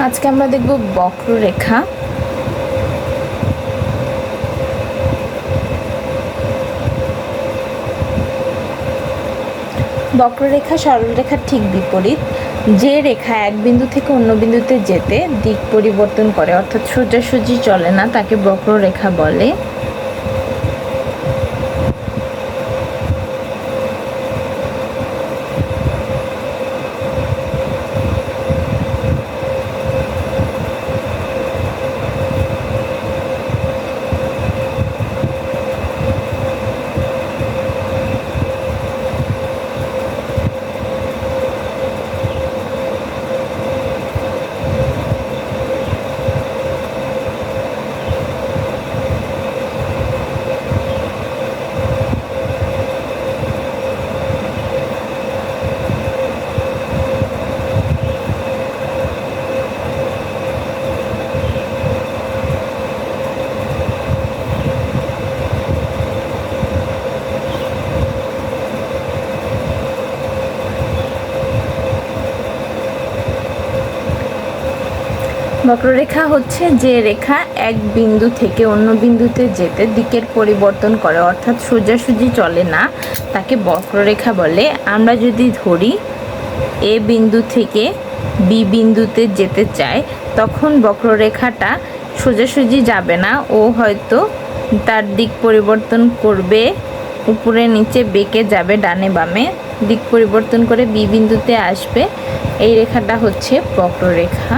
আজকে আমরা দেখব বক্ররেখা। বক্ররেখা সরলরেখার ঠিক বিপরীত। যে রেখা এক বিন্দু থেকে অন্য বিন্দুতে যেতে দিক পরিবর্তন করে, অর্থাৎ সোজাসুজি চলে না, তাকে বক্ররেখা বলে। বক্ররেখা হচ্ছে যে রেখা এক বিন্দু থেকে অন্য বিন্দুতে যেতে দিকের পরিবর্তন করে, অর্থাৎ সোজাসুজি চলে না, তাকে বক্ররেখা বলে। আমরা যদি ধরি, এ বিন্দু থেকে বি বিন্দুতে যেতে চাই তখন বক্ররেখাটা সোজাসুজি যাবে না। ও হয়তো তার দিক পরিবর্তন করবে, উপরে নিচে বেঁকে যাবে ডানে বামে, দিক পরিবর্তন করে বি বিন্দুতে আসবে। এই রেখাটা হচ্ছে বক্ররেখা।